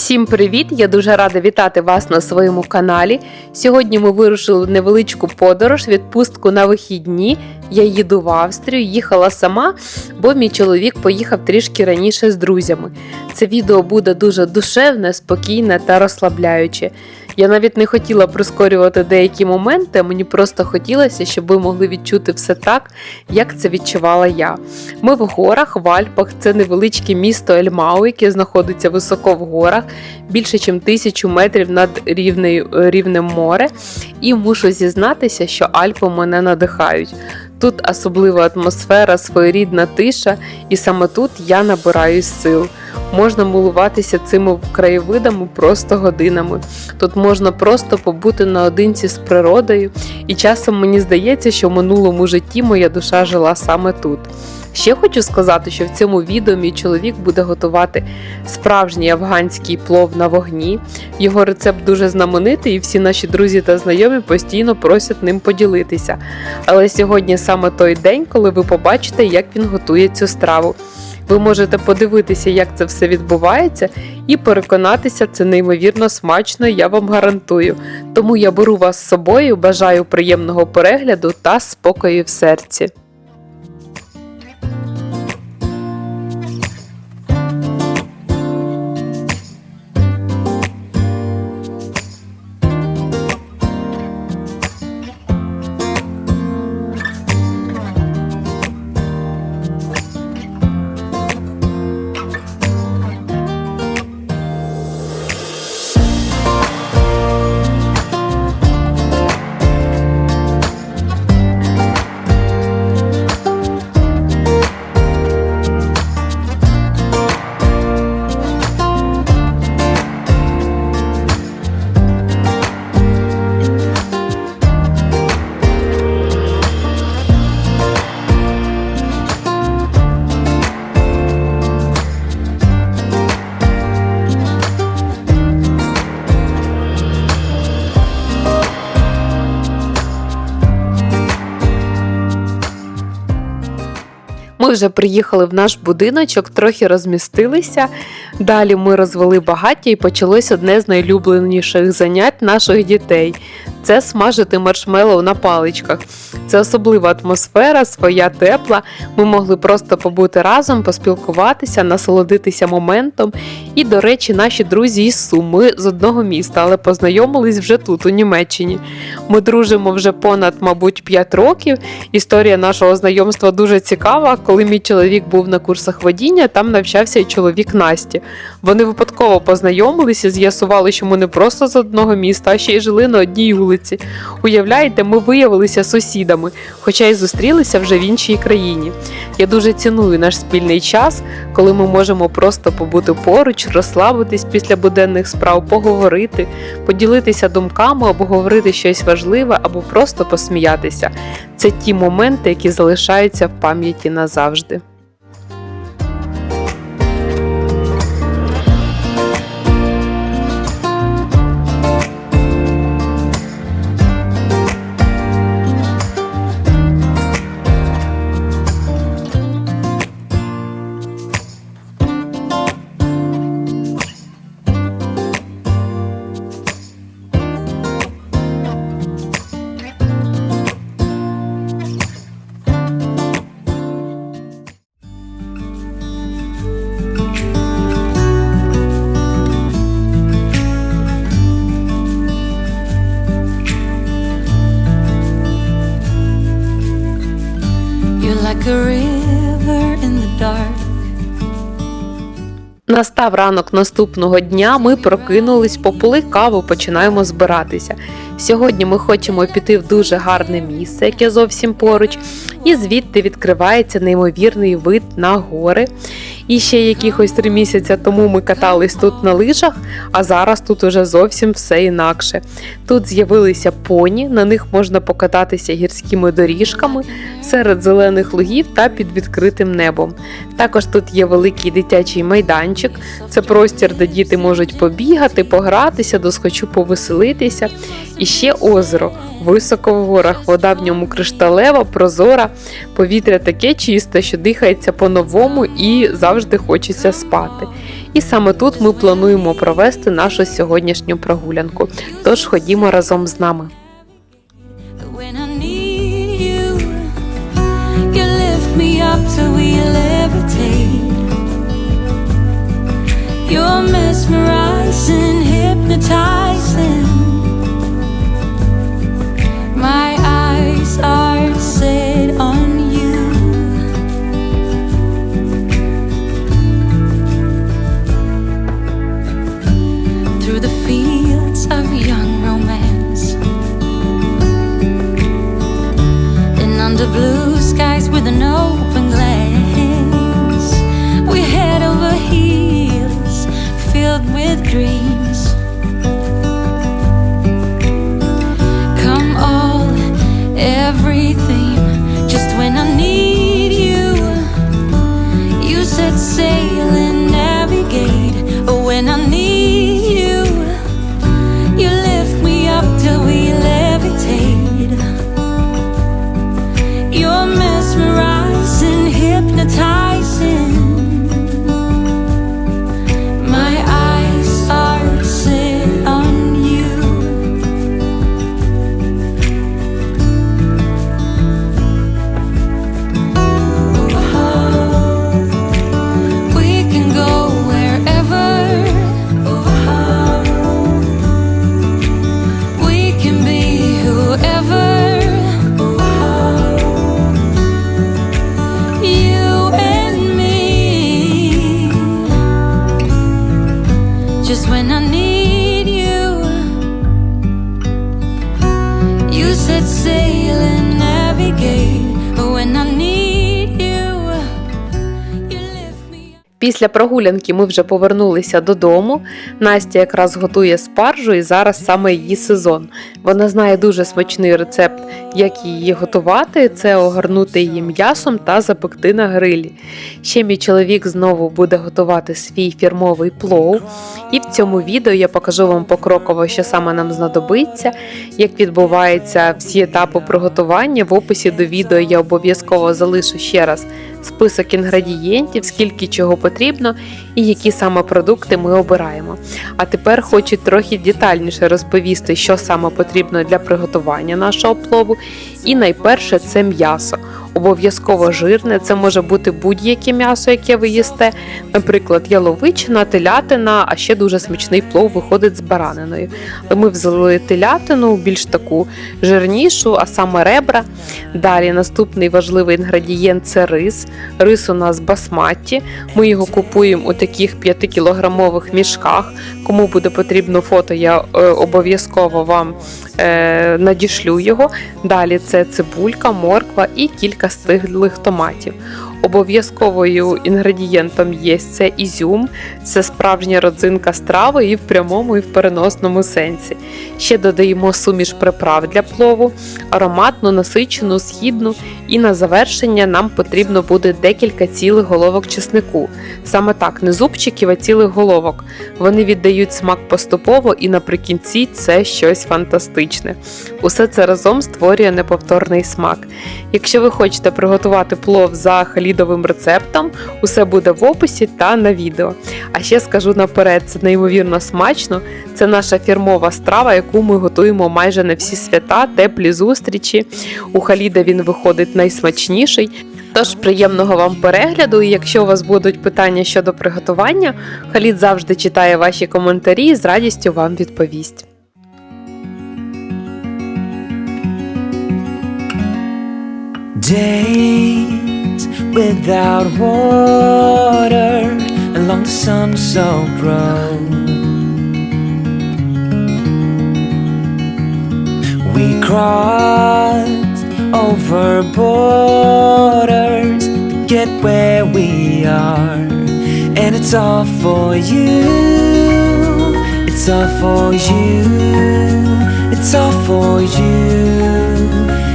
Всім привіт! Я дуже рада вітати вас на своєму каналі. Сьогодні ми вирушили невеличку подорож, відпустку на вихідні. Я їду в Австрію, їхала сама, бо мій чоловік поїхав трішки раніше з друзями. Це відео буде дуже душевне, спокійне та розслабляюче. Я навіть не хотіла прискорювати деякі моменти, мені просто хотілося, щоб ви могли відчути все так, як це відчувала я. Ми в горах, в Альпах, це невеличке місто Ельмау, яке знаходиться високо в горах, більше ніж тисячу метрів над рівнем моря. І мушу зізнатися, що Альпи мене надихають. Тут особлива атмосфера, своєрідна тиша, і саме тут я набираюсь сил. Можна милуватися цими краєвидами просто годинами. Тут можна просто побути наодинці з природою, і часом мені здається, що в минулому житті моя душа жила саме тут. Ще хочу сказати, що в цьому відео мій чоловік буде готувати справжній афганський плов на вогні. Його рецепт дуже знаменитий, і всі наші друзі та знайомі постійно просять ним поділитися. Але сьогодні саме той день, коли ви побачите, як він готує цю страву. Ви можете подивитися, як це все відбувається, і переконатися, це неймовірно смачно, я вам гарантую. Тому я беру вас з собою, бажаю приємного перегляду та спокою в серці. Ми вже приїхали в наш будиночок, трохи розмістилися. Далі ми розвели багаття і почалось одне з найлюбленіших занять наших дітей. Це смажити маршмеллоу на паличках. Це особлива атмосфера, своя тепла. Ми могли просто побути разом, поспілкуватися, насолодитися моментом. І, до речі, наші друзі із Суми з одного міста, але познайомились вже тут, у Німеччині. Ми дружимо вже понад, мабуть, 5 років. Історія нашого знайомства дуже цікава. Коли мій чоловік був на курсах водіння, там навчався і чоловік Насті. Вони випадково познайомилися, з'ясували, що ми не просто з одного міста, а ще й жили на одній вулиці. Уявляєте, ми виявилися сусідами, хоча й зустрілися вже в іншій країні. Я дуже ціную наш спільний час, коли ми можемо просто побути поруч, розслабитись після буденних справ, поговорити, поділитися думками, обговорити щось важливе або просто посміятися. Це ті моменти, які залишаються в пам'яті назавжди. Настав ранок наступного дня. Ми прокинулись, попили каву, починаємо збиратися. Сьогодні ми хочемо піти в дуже гарне місце, яке зовсім поруч, і звідти відкривається неймовірний вид на гори. І ще якихось три місяці тому ми катались тут на лижах, а зараз тут уже зовсім все інакше. Тут з'явилися поні, на них можна покататися гірськими доріжками серед зелених лугів та під відкритим небом. Також тут є великий дитячий майданчик. Це простір, де діти можуть побігати, погратися, досхочу повеселитися. І ще озеро. Високо в горах, вода в ньому кришталева, прозора, повітря таке чисте, що дихається по-новому і завжди хочеться спати. І саме тут ми плануємо провести нашу сьогоднішню прогулянку. Тож ходімо разом з нами. You're mesmerizing, hypnotizing. On you. Through the fields of young romance. And under blue skies Після прогулянки ми вже повернулися додому. Настя якраз готує спаржу, і зараз саме її сезон. Вона знає дуже смачний рецепт, як її готувати: це огорнути її м'ясом та запекти на грилі. Ще мій чоловік знову буде готувати свій фірмовий плов. І в цьому відео я покажу вам покроково, що саме нам знадобиться, як відбуваються всі етапи приготування. В описі до відео я обов'язково залишу ще раз список інгредієнтів, скільки чого потрібно і які саме продукти ми обираємо. А тепер хочу трохи детальніше розповісти, що саме потрібно для приготування нашого плову. І найперше це м'ясо. Обов'язково жирне, це може бути будь-яке м'ясо, яке ви їсте, наприклад, яловичина, телятина, а ще дуже смачний плов виходить з бараниною. Ми взяли телятину, більш таку жирнішу, а саме ребра. Далі наступний важливий інгредієнт це рис. Рис у нас басматті. Ми його купуємо у таких 5-кілограмових мішках. Кому буде потрібно фото, я е, обов'язково вам надішлю його. Далі це цибулька, морква і кілька стиглих томатів. Обов'язковою інгредієнтом є це ізюм, це справжня родзинка страви і в прямому, і в переносному сенсі. Ще додаємо суміш приправ для плову, ароматну, насичену, східну, і на завершення нам потрібно буде декілька цілих головок чеснику. Саме так, не зубчиків, а цілих головок. Вони віддають смак поступово і наприкінці це щось фантастичне. Усе це разом створює неповторний смак. Якщо ви хочете приготувати плов за халідовим рецептом, усе буде в описі та на відео. А ще скажу наперед, це неймовірно смачно. Це наша фірмова страва, яку ми готуємо майже на всі свята, теплі зустрічі. У Халіда він виходить найсмачніший. Тож приємного вам перегляду, і якщо у вас будуть питання щодо приготування, Халід завжди читає ваші коментарі і з радістю вам відповість. Days without water along the sun-soaked road. We crossed over borders to get where we are, and it's all for you. It's all for you. It's all for you.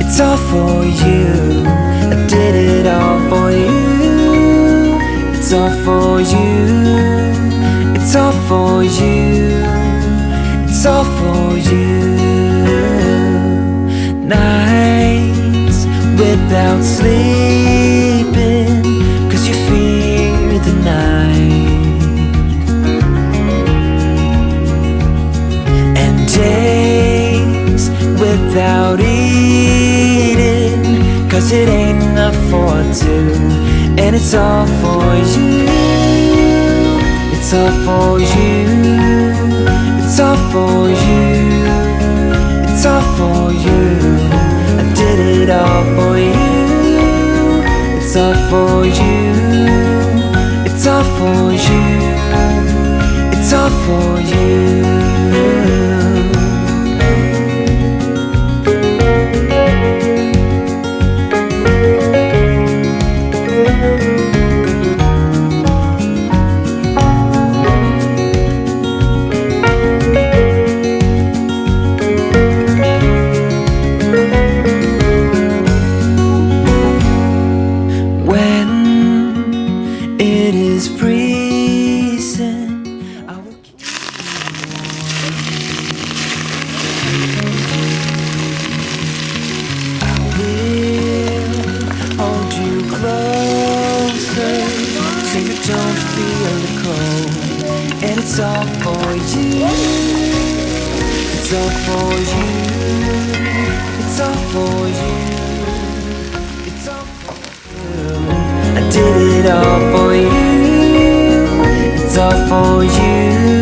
It's all for you. Did it all for you. It's all for you. It's all for you. It's all for you. Nights without sleeping, Cause it ain't enough for two, and it's all for you. It's all for you. It's all for you. It's all for you. I did it all for you. It's all for you. It's all for you. It's all for you. It's all for you. It's all for you. It's all for you. I did it all for you. It's all for you.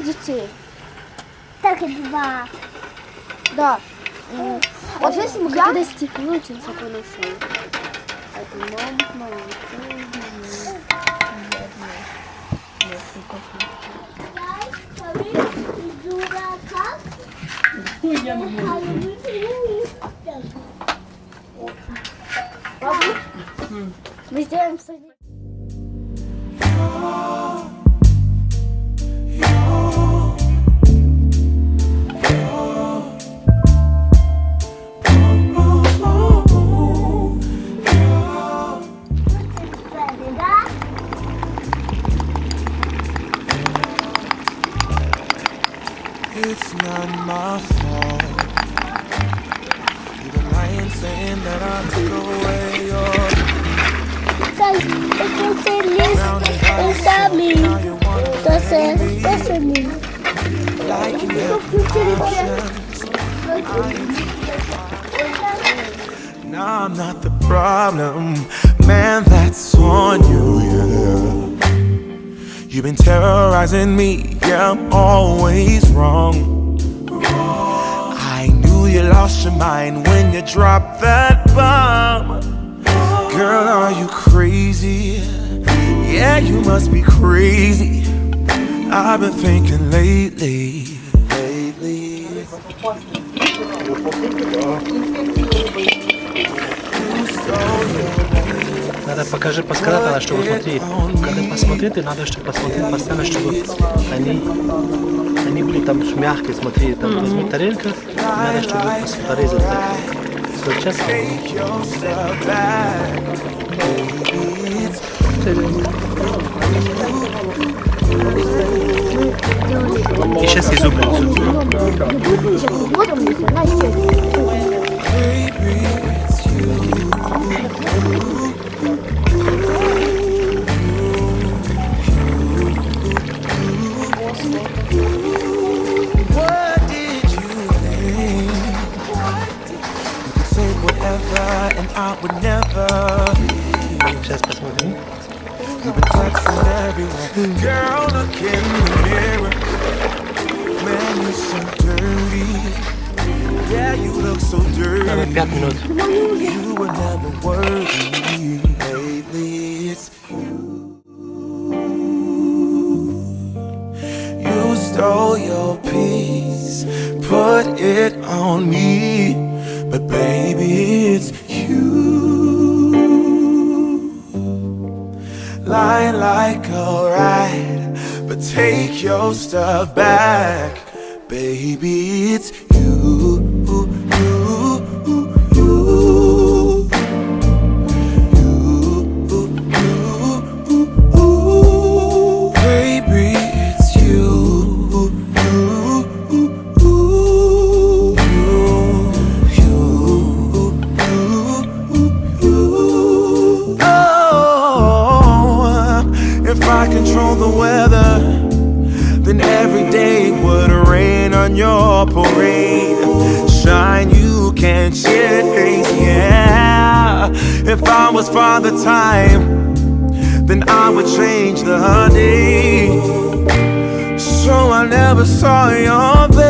двоє. Так и два. Да. Вот а если мы я... когда стекло очень высоко нашел. Это маленький, маленький. Мы сделаем садик. Now I'm not the problem, man. That's on you, yeah. You've been terrorizing me, yeah. I'm always wrong. I knew you lost your mind when you dropped that bomb. Girl, are you crazy? Yeah, you must be crazy. I've been thinking lately. Надо покажи, подсказать надо, чтобы смотри. Когда посмотрите, надо, чтобы посмотреть постоянно, чтобы они, они были там мягкие, смотри, там возьми тарелка, надо, чтобы пос- порезать так. Сейчас Take your step back, baby. It's и сейчас изубрим. Вот он, если она исчезнет. baby, it's you. What did you think? You could say whatever, and I would never. Сейчас посмотрим. You been texting everyone. Girl, look in the mirror. Man, you so dirty. Yeah, you look so dirty. You were never worthy. Lately, it's you. You stole your. cycle ride, but take your stuff back, baby. It's you. Parade. Shine you can't change, yeah. If I was Father Time, then I would change the day. So I never saw your face.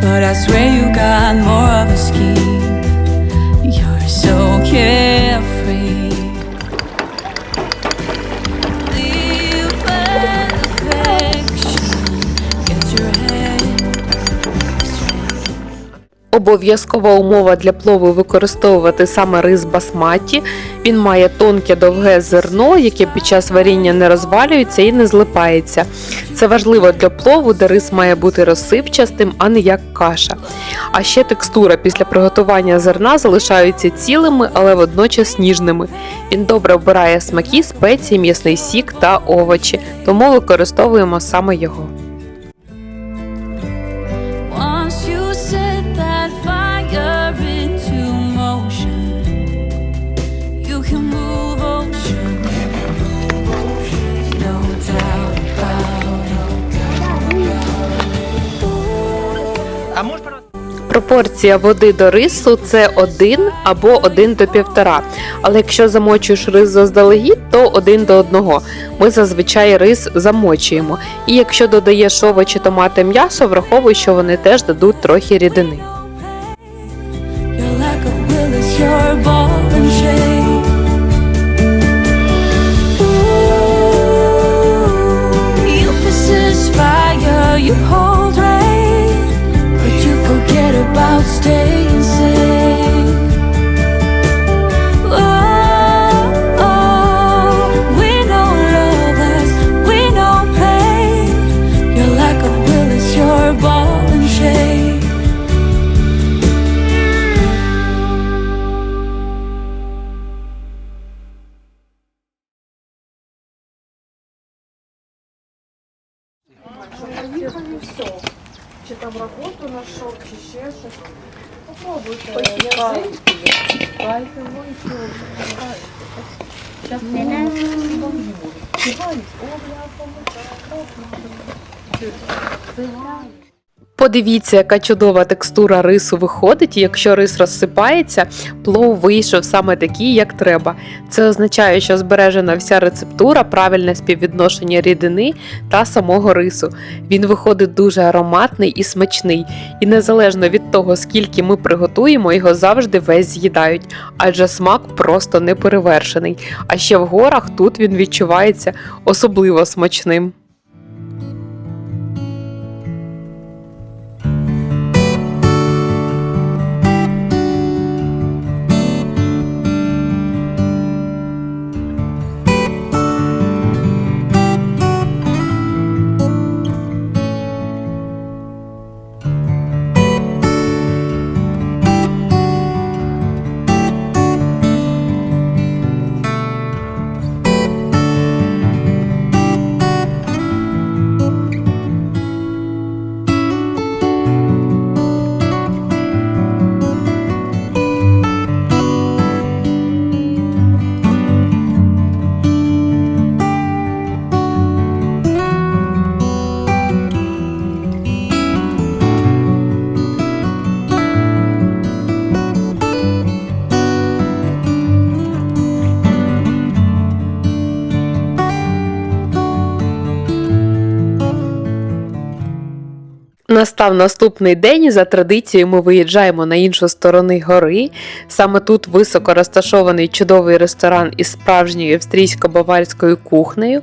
But I swear you got more of a scheme. Обов'язкова умова для плову використовувати саме рис басматі. Він має тонке довге зерно, яке під час варіння не розвалюється і не злипається. Це важливо для плову, де рис має бути розсипчастим, а не як каша. А ще текстура після приготування зерна залишаються цілими, але водночас ніжними. Він добре обирає смаки, спеції, м'ясний сік та овочі, тому використовуємо саме його. Пропорція води до рису це 1 або 1 до 1,5. Але якщо замочуєш рис заздалегідь, то 1 до 1. Ми зазвичай рис замочуємо. І якщо додаєш овочі, томати, м'ясо, враховуй, що вони теж дадуть трохи рідини. stay. Подивіться, яка чудова текстура рису виходить, і якщо рис розсипається, плов вийшов саме такий, як треба. Це означає, що збережена вся рецептура, правильне співвідношення рідини та самого рису. Він виходить дуже ароматний і смачний, і незалежно від того, скільки ми приготуємо, його завжди весь з'їдають, адже смак просто неперевершений. А ще в горах тут він відчувається особливо смачним. на Настав наступний день, за традицією ми виїжджаємо на іншу сторону гори. Саме тут високо розташований чудовий ресторан із справжньою австрійсько-баварською кухнею.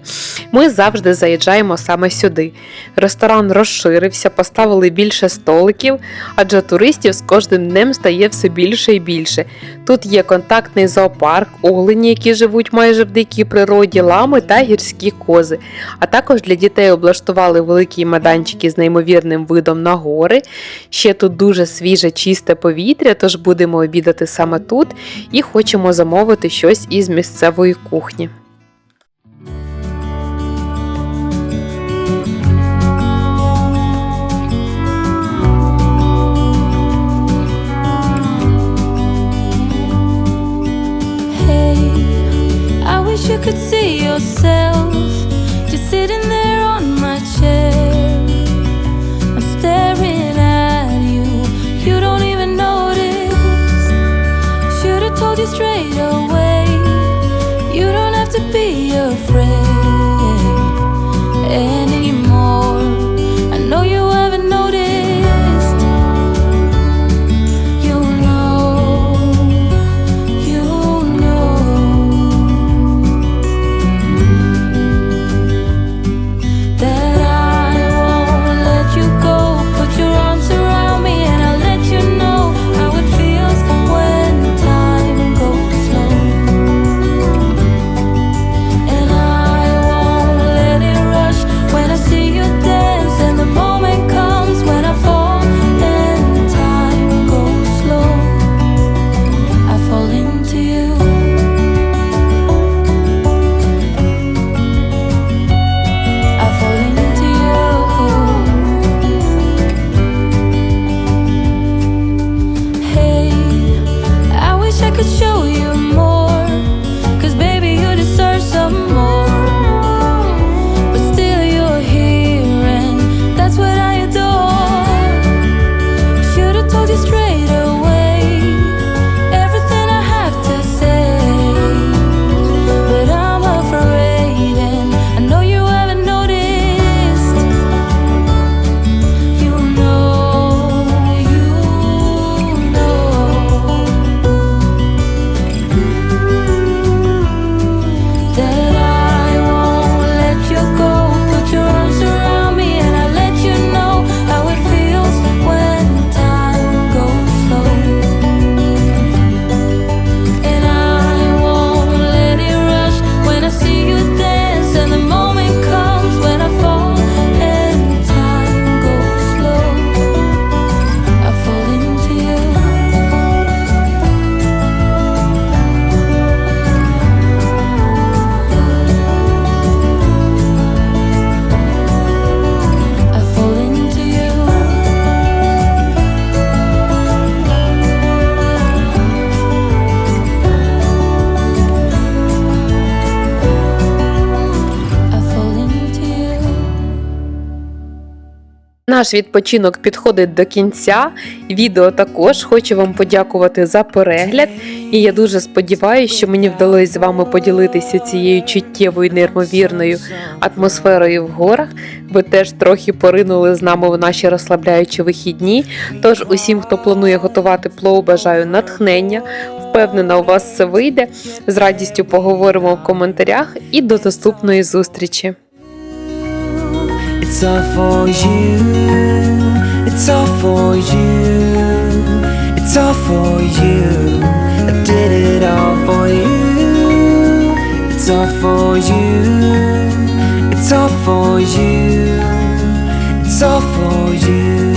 Ми завжди заїжджаємо саме сюди. Ресторан розширився, поставили більше столиків, адже туристів з кожним днем стає все більше і більше. Тут є контактний зоопарк, олені, які живуть майже в дикій природі, лами та гірські кози. А також для дітей облаштували великі майданчики з неймовірним видом на гори. Ще тут дуже свіже, чисте повітря, тож будемо обідати саме тут і хочемо замовити щось із місцевої кухні. You could see yourself you straight away. You don't have to be afraid Наш відпочинок підходить до кінця. Відео також хочу вам подякувати за перегляд. І я дуже сподіваюся, що мені вдалося з вами поділитися цією чуттєвою неймовірною атмосферою в горах. Ви теж трохи поринули з нами в наші розслабляючі вихідні. Тож усім, хто планує готувати плов, бажаю натхнення. Впевнена, у вас все вийде. З радістю поговоримо в коментарях і до наступної зустрічі. It's all for you. It's all for you. It's all for you. I did it all for you. It's all for you. It's all for you. It's all for you.